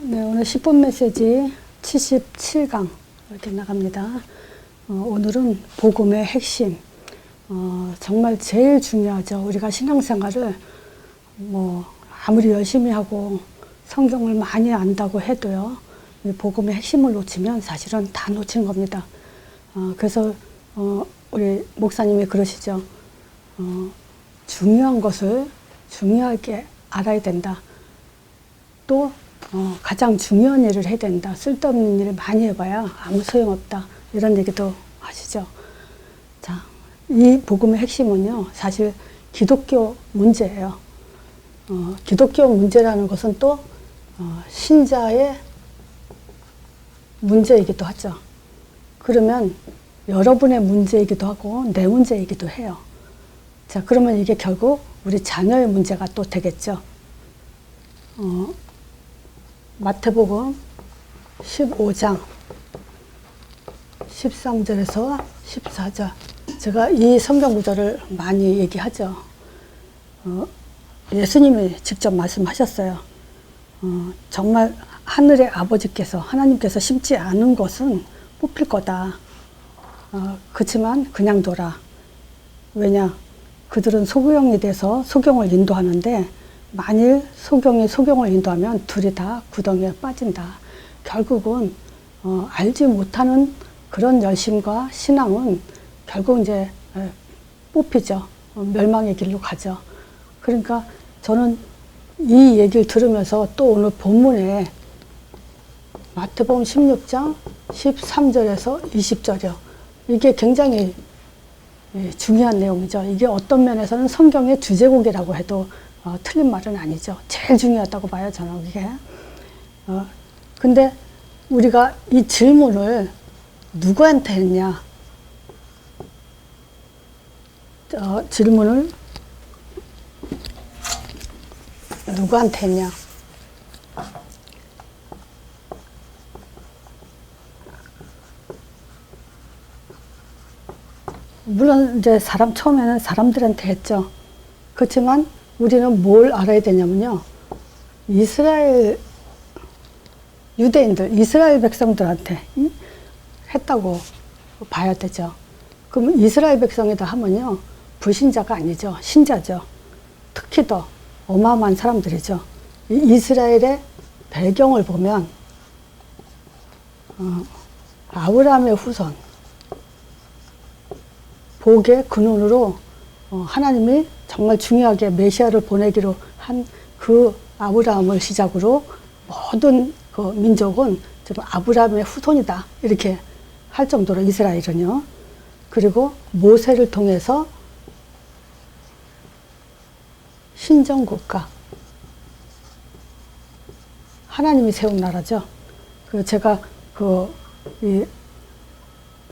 네, 오늘 10분 메시지 77강 이렇게 나갑니다. 어, 오늘은 복음의 핵심. 어, 정말 제일 중요하죠. 우리가 신앙생활을 뭐 아무리 열심히 하고 성경을 많이 안다고 해도요. 이 복음의 핵심을 놓치면 사실은 다 놓친 겁니다. 어, 그래서 어, 우리 목사님이 그러시죠. 어, 중요한 것을 중요하게 알아야 된다. 또 어, 가장 중요한 일을 해야 된다. 쓸데없는 일을 많이 해봐야 아무 소용없다. 이런 얘기도 하시죠. 자, 이 복음의 핵심은요, 사실 기독교 문제예요. 어, 기독교 문제라는 것은 또 어, 신자의 문제이기도 하죠. 그러면 여러분의 문제이기도 하고 내 문제이기도 해요. 자, 그러면 이게 결국 우리 자녀의 문제가 또 되겠죠. 어, 마태복음 15장 13절에서 14절. 제가 이 성경 구절을 많이 얘기하죠. 어, 예수님이 직접 말씀하셨어요. 어, 정말 하늘의 아버지께서 하나님께서 심지 않은 것은 뽑힐 거다. 어, 그렇지만 그냥 둬라. 왜냐? 그들은 소경이 돼서 소경을 인도하는데 만일 소경이 소경을 인도하면 둘이 다 구덩이에 빠진다. 결국은 어, 알지 못하는 그런 열심과 신앙은 결국 이제 에, 뽑히죠. 어, 멸망의 길로 가죠. 그러니까 저는 이 얘기를 들으면서 또 오늘 본문에 마태복음 16장 13절에서 20절이요. 이게 굉장히 예, 중요한 내용이죠. 이게 어떤 면에서는 성경의 주제곡이라고 해도 어, 틀린 말은 아니죠. 제일 중요하다고 봐요, 저는 이게. 어, 근데 우리가 이 질문을 누구한테 했냐? 어, 질문을 누구한테 했냐? 물론 이제 사람 처음에는 사람들한테 했죠. 그렇지만 우리는 뭘 알아야 되냐면요. 이스라엘 유대인들, 이스라엘 백성들한테 응? 했다고 봐야 되죠. 그럼 이스라엘 백성이다 하면요. 불신자가 아니죠. 신자죠. 특히 더 어마어마한 사람들이죠. 이 이스라엘의 배경을 보면 어, 아브라함의 후손, 복의 근원으로 어, 하나님이 정말 중요하게 메시아를 보내기로 한 그 아브라함을 시작으로 모든 그 민족은 지금 아브라함의 후손이다 이렇게 할 정도로 이스라엘은요. 그리고 모세를 통해서 신정 국가 하나님이 세운 나라죠. 그 제가 그이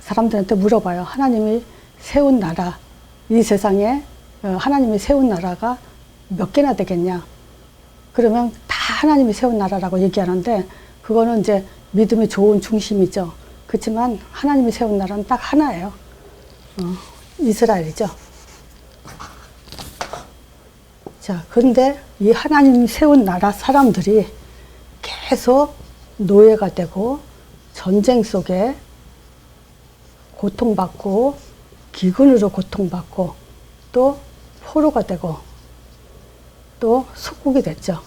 사람들한테 물어봐요. 하나님이 세운 나라 이 세상에 어, 하나님이 세운 나라가 몇 개나 되겠냐? 그러면 다 하나님이 세운 나라라고 얘기하는데 그거는 이제 믿음이 좋은 중심이죠. 그렇지만 하나님이 세운 나라는 딱 하나예요. 어, 이스라엘이죠. 자, 그런데 이 하나님이 세운 나라 사람들이 계속 노예가 되고 전쟁 속에 고통받고 기근으로 고통받고 또 포로가 되고 또 속국이 됐죠.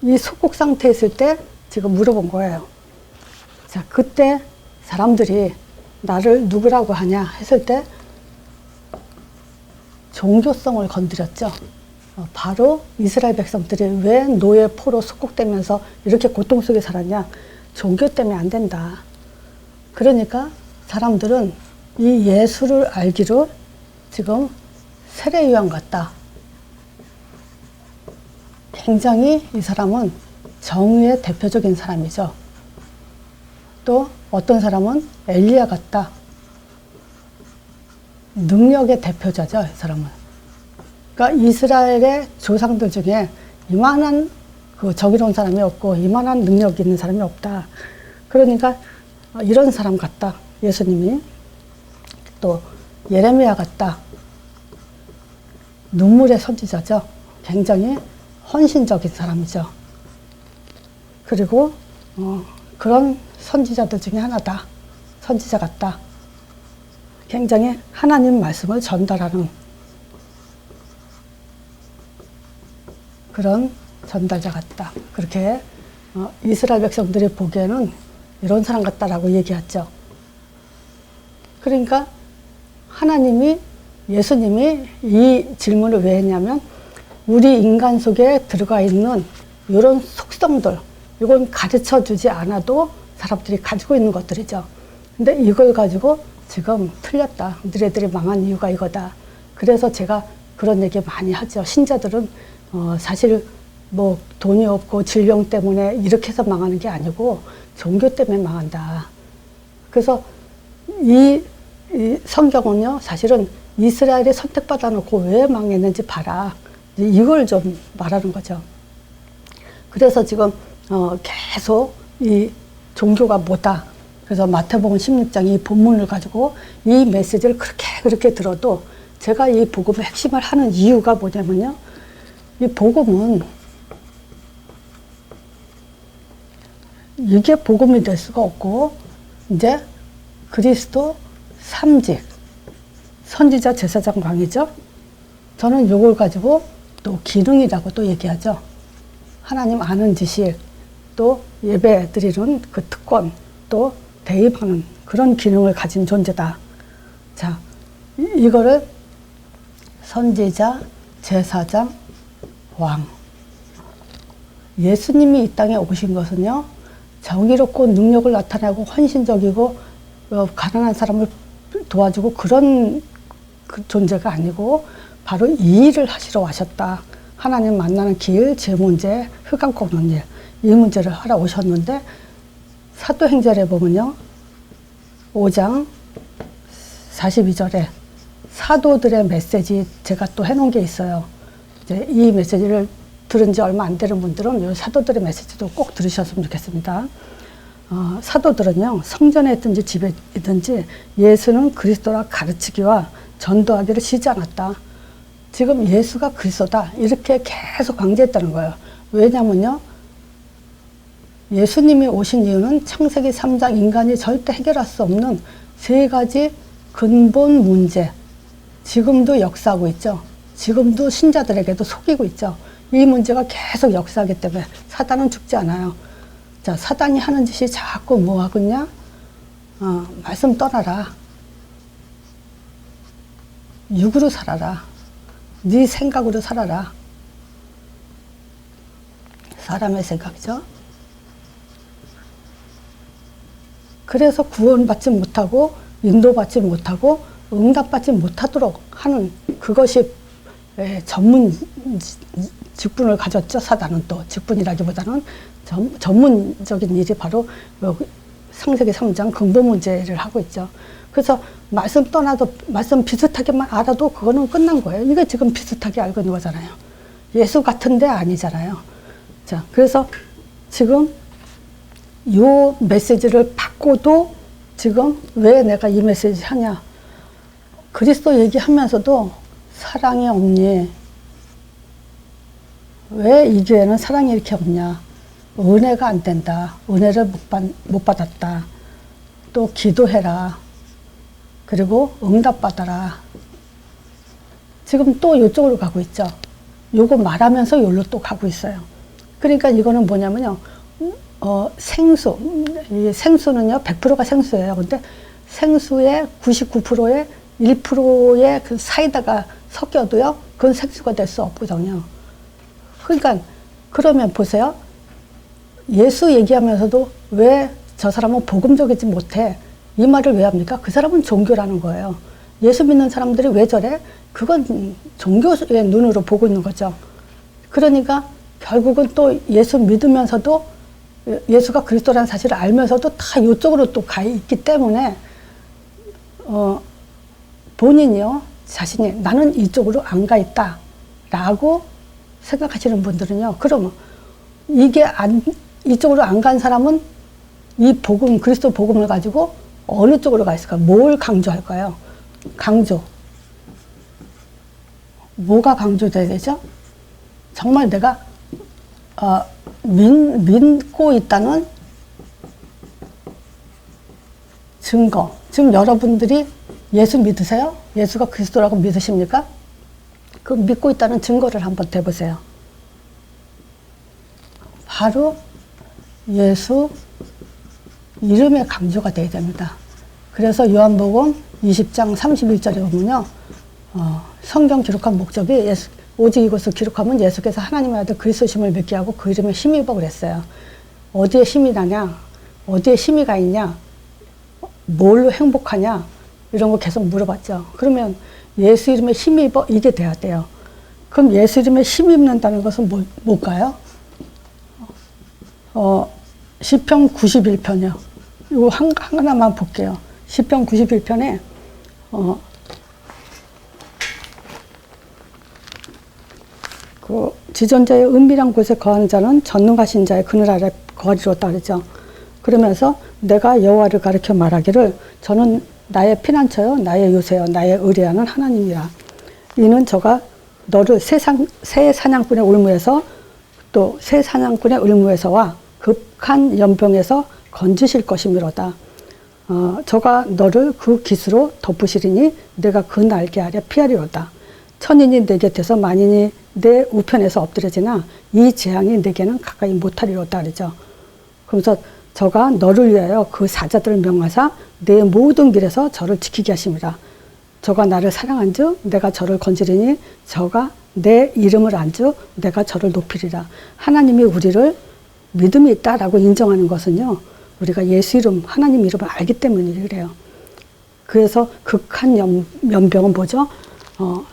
이 속국 상태에 있을 때 지금 물어본 거예요. 자, 그때 사람들이 나를 누구라고 하냐 했을 때 종교성을 건드렸죠. 어, 바로 이스라엘 백성들이 왜 노예 포로 속국되면서 이렇게 고통 속에 살았냐? 종교 때문에 안 된다. 그러니까 사람들은 이 예수를 알기로 지금 세례요한 같다. 굉장히 이 사람은 정의의 대표적인 사람이죠. 또 어떤 사람은 엘리야 같다. 능력의 대표자죠, 이 사람은. 그러니까 이스라엘의 조상들 중에 이만한 그 정의로운 사람이 없고 이만한 능력 있는 사람이 없다. 그러니까 이런 사람 같다, 예수님이. 또 예레미야 같다. 눈물의 선지자죠. 굉장히 헌신적인 사람이죠. 그리고 어, 그런 선지자들 중에 하나다. 선지자 같다. 굉장히 하나님 말씀을 전달하는 그런 전달자 같다. 그렇게 어, 이스라엘 백성들이 보기에는 이런 사람 같다라고 얘기했죠. 그러니까 하나님이 예수님이 이 질문을 왜 했냐면 우리 인간 속에 들어가 있는 이런 속성들 이건 가르쳐 주지 않아도 사람들이 가지고 있는 것들이죠. 근데 이걸 가지고 지금 틀렸다. 너희들이 망한 이유가 이거다. 그래서 제가 그런 얘기 많이 하죠. 신자들은 어, 사실 뭐 돈이 없고 질병 때문에 이렇게 해서 망하는 게 아니고 종교 때문에 망한다. 그래서 이, 이 성경은요, 사실은 이스라엘이 선택받아 놓고 왜 망했는지 봐라. 이걸 좀 말하는 거죠. 그래서 지금 어, 계속 이 종교가 뭐다. 그래서 마태복음 16장 이 본문을 가지고 이 메시지를 그렇게 그렇게 들어도 제가 이 복음의 핵심을 하는 이유가 뭐냐면요. 이 복음은 이게 복음이 될 수가 없고 이제 그리스도 삼직 선지자 제사장 왕이죠. 저는 이걸 가지고 또 기능이라고 또 얘기하죠. 하나님 아는 지식, 또 예배 드리는 그 특권, 또 대입하는 그런 기능을 가진 존재다. 자, 이- 이거를 선지자, 제사장, 왕. 예수님이 이 땅에 오신 것은요, 정의롭고 능력을 나타내고 헌신적이고 어, 가난한 사람을 도와주고 그런 그 존재가 아니고 바로 이 일을 하시러 와셨다. 하나님 만나는 길, 제 문제, 흑암 꺾는 일, 이 문제를 하러 오셨는데 사도행전에 보면요. 5장 42절에 사도들의 메시지 제가 또 해놓은 게 있어요. 이제 이 메시지를 들은 지 얼마 안 되는 분들은 이 사도들의 메시지도 꼭 들으셨으면 좋겠습니다. 어, 사도들은요, 성전에 있든지 집에 있든지 예수는 그리스도라 가르치기와 전도하기를 쉬지 않았다. 지금 예수가 그리스도다. 이렇게 계속 강조했다는 거예요. 왜냐면요, 예수님이 오신 이유는 창세기 3장 인간이 절대 해결할 수 없는 세 가지 근본 문제. 지금도 역사하고 있죠. 지금도 신자들에게도 속이고 있죠. 이 문제가 계속 역사하기 때문에 사단은 죽지 않아요. 자, 사단이 하는 짓이 자꾸 뭐 하겠냐? 어, 말씀 떠나라. 육으로 살아라. 네 생각으로 살아라. 사람의 생각이죠. 그래서 구원받지 못하고 인도받지 못하고 응답받지 못하도록 하는 그것이 예, 전문 지- 직분을 가졌죠. 사단은 또 직분이라기보다는 전, 전문적인 일이 바로 상세기 3장 근본 문제를 하고 있죠. 그래서 말씀 떠나도 말씀 비슷하게만 알아도 그거는 끝난 거예요. 이게 지금 비슷하게 알고 있는 거잖아요. 예수 같은데 아니잖아요. 자, 그래서 지금 요 메시지를 받고도 지금 왜 내가 이 메시지 하냐. 그리스도 얘기하면서도 사랑이 없니? 왜이 교회는 사랑이 이렇게 없냐? 은혜가 안 된다. 은혜를 못, 받, 못 받았다. 또 기도해라. 그리고 응답받아라. 지금 또 이쪽으로 가고 있죠. 요거 말하면서 여기로 또 가고 있어요. 그러니까 이거는 뭐냐면요. 어, 생수. 이 생수는요, 100%가 생수예요. 근데 생수의 99%의 1%의 그 사이다가 섞여도요, 그건 생수가 될 수 없거든요. 그러니까, 그러면 보세요. 예수 얘기하면서도 왜 저 사람은 복음적이지 못해? 이 말을 왜 합니까? 그 사람은 종교라는 거예요. 예수 믿는 사람들이 왜 저래? 그건 종교의 눈으로 보고 있는 거죠. 그러니까 결국은 또 예수 믿으면서도 예수가 그리스도라는 사실을 알면서도 다 이쪽으로 또 가 있기 때문에 어, 본인이요 자신이 나는 이쪽으로 안 가 있다라고 생각하시는 분들은요 그러면 이게 안 이쪽으로 안 간 사람은 이 복음 그리스도 복음을 가지고 어느 쪽으로 가 있을까? 뭘 강조할까요? 강조. 뭐가 강조돼야 되죠? 정말 내가 어, 민, 믿고 있다는 증거. 지금 여러분들이 예수 믿으세요? 예수가 그리스도라고 믿으십니까? 그 믿고 있다는 증거를 한번 대보세요. 바로 예수 이름의 강조가 돼야 됩니다. 그래서 요한복음 20장 31절에 보면요. 어, 성경 기록한 목적이 예수, 오직 이것을 기록하면 예수께서 하나님의 아들 그리스도심을 믿게 하고 그 이름에 힘입어 그랬어요. 어디에 힘이 나냐? 어디에 힘이 가 있냐? 뭘로 행복하냐? 이런 거 계속 물어봤죠. 그러면 예수 이름에 힘입어 이게 돼야 돼요. 그럼 예수 이름에 힘입는다는 것은 뭐, 뭘까요? 어, 시편 91편이요. 이거 한, 하나만 볼게요. 시편 91편에 어, 그 지존자의 은밀한 곳에 거하는 자는 전능하신 자의 그늘 아래 거리로다 그러죠. 그러면서 내가 여호와를 가리켜 말하기를 저는 나의 피난처요 나의 요새요 나의 의뢰하는 하나님이라. 이는 저가 너를 세상 새 사냥꾼의 울무에서 또 새 사냥꾼의 울무에서와 급한 연병에서 건지실 것이미로다. 어, 저가 너를 그 기수로 덮으시리니 내가 그 날개 아래 피하리로다. 천인이 내 곁에서 만인이 내 우편에서 엎드려지나 이 재앙이 내게는 가까이 못하리로다 그러죠. 그러면서 저가 너를 위하여 그 사자들을 명하사 내 모든 길에서 저를 지키게 하심이라. 저가 나를 사랑한즉 내가 저를 건지리니 저가 내 이름을 안즉 내가 저를 높이리라. 하나님이 우리를 믿음이 있다라고 인정하는 것은요. 우리가 예수 이름, 하나님 이름을 알기 때문에 그래요. 그래서 극한 연, 연병은 뭐죠? 어,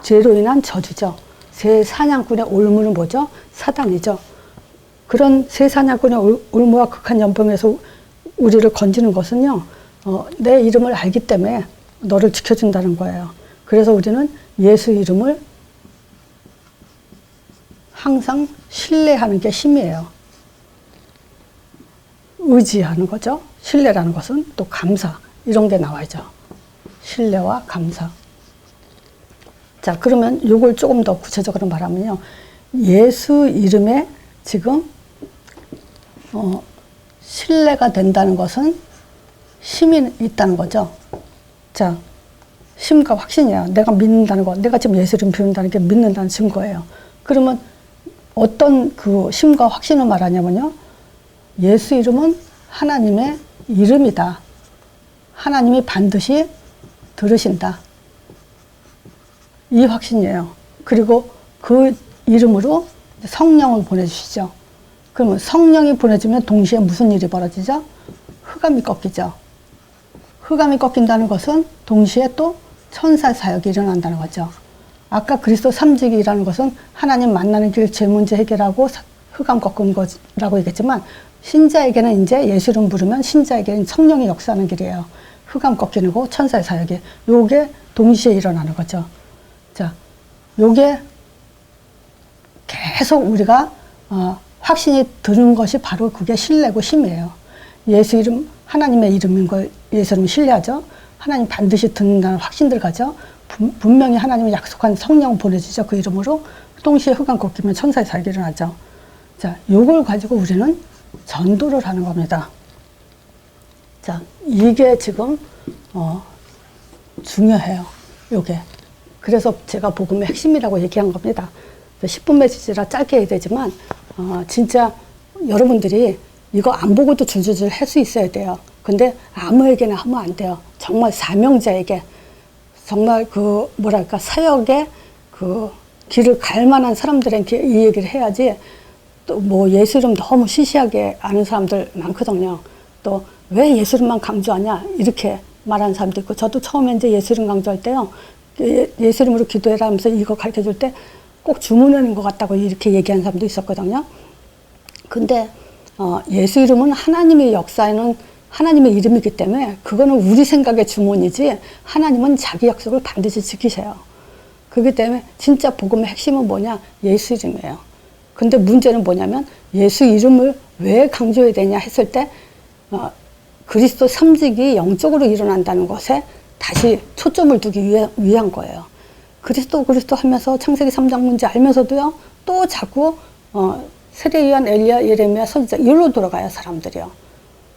죄로 인한 저주죠. 새 사냥꾼의 올무는 뭐죠? 사단이죠. 그런 새 사냥꾼의 올무와 극한 연병에서 우리를 건지는 것은요, 어, 내 이름을 알기 때문에 너를 지켜준다는 거예요. 그래서 우리는 예수 이름을 항상 신뢰하는 게 힘이에요. 의지하는 거죠. 신뢰라는 것은 또 감사 이런 게 나와야죠. 신뢰와 감사. 자, 그러면 이걸 조금 더 구체적으로 말하면요. 예수 이름에 지금 어, 신뢰가 된다는 것은 힘이 있다는 거죠. 자, 힘과 확신이에요. 내가 믿는다는 거, 내가 지금 예수 이름 비운다는 게 믿는다는 증거예요. 그러면 어떤 그 힘과 확신을 말하냐면요. 예수 이름은 하나님의 이름이다. 하나님이 반드시 들으신다. 이 확신이에요. 그리고 그 이름으로 성령을 보내주시죠. 그러면 성령이 보내주면 동시에 무슨 일이 벌어지죠? 흑암이 꺾이죠. 흑암이 꺾인다는 것은 동시에 또 천사 사역이 일어난다는 거죠. 아까 그리스도 삼직이라는 것은 하나님 만나는 길 제 문제 해결하고 흑암 꺾은 거라고 얘기했지만 신자에게는 이제 예수를 부르면 신자에게는 성령이 역사하는 길이에요. 흑암 꺾이는 거 천사의 사역이 요게 동시에 일어나는 거죠. 자, 요게 계속 우리가 어, 확신이 드는 것이 바로 그게 신뢰고 힘이에요. 예수 이름 하나님의 이름인 걸 예수 이름 신뢰하죠. 하나님 반드시 듣는다는 확신들 가죠. 분명히 하나님이 약속한 성령 보내주죠. 그 이름으로 동시에 흑암 꺾이면 천사의 살기 일어나죠. 자, 요걸 가지고 우리는 전도를 하는 겁니다. 자, 이게 지금 어, 중요해요. 요게. 그래서 제가 복음의 핵심이라고 얘기한 겁니다. 10분 메시지라 짧게 해야 되지만 어, 진짜 여러분들이 이거 안 보고도 줄줄줄 할 수 있어야 돼요. 근데 아무에게나 하면 안 돼요. 정말 사명자에게 정말 그 뭐랄까 사역의 그 길을 갈 만한 사람들에게 이 얘기를 해야지 또 뭐 예수름 너무 시시하게 아는 사람들 많거든요. 또 왜 예수름만 강조하냐 이렇게 말하는 사람도 있고 저도 처음에 이제 예수름 강조할 때요 예, 예수름으로 기도해라 하면서 이거 가르쳐 줄 때 꼭 주문하는 것 같다고 이렇게 얘기하는 사람도 있었거든요. 근데 어, 예수 이름은 하나님의 역사에는 하나님의 이름이기 때문에 그거는 우리 생각의 주문이지 하나님은 자기 약속을 반드시 지키세요. 그렇기 때문에 진짜 복음의 핵심은 뭐냐? 예수 이름이에요. 근데 문제는 뭐냐면 예수 이름을 왜 강조해야 되냐 했을 때 어, 그리스도 삼직이 영적으로 일어난다는 것에 다시 초점을 두기 위한 거예요. 그리스도 그리스도 하면서 창세기 3장 문제 알면서도요 또 자꾸 어, 세례요한 엘리야 예레미야 선지자 이로 돌아가요 사람들이요.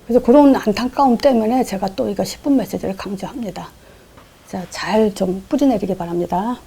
그래서 그런 안타까움 때문에 제가 또 이거 10분 메시지를 강조합니다. 자, 잘 좀 뿌리내리기 바랍니다.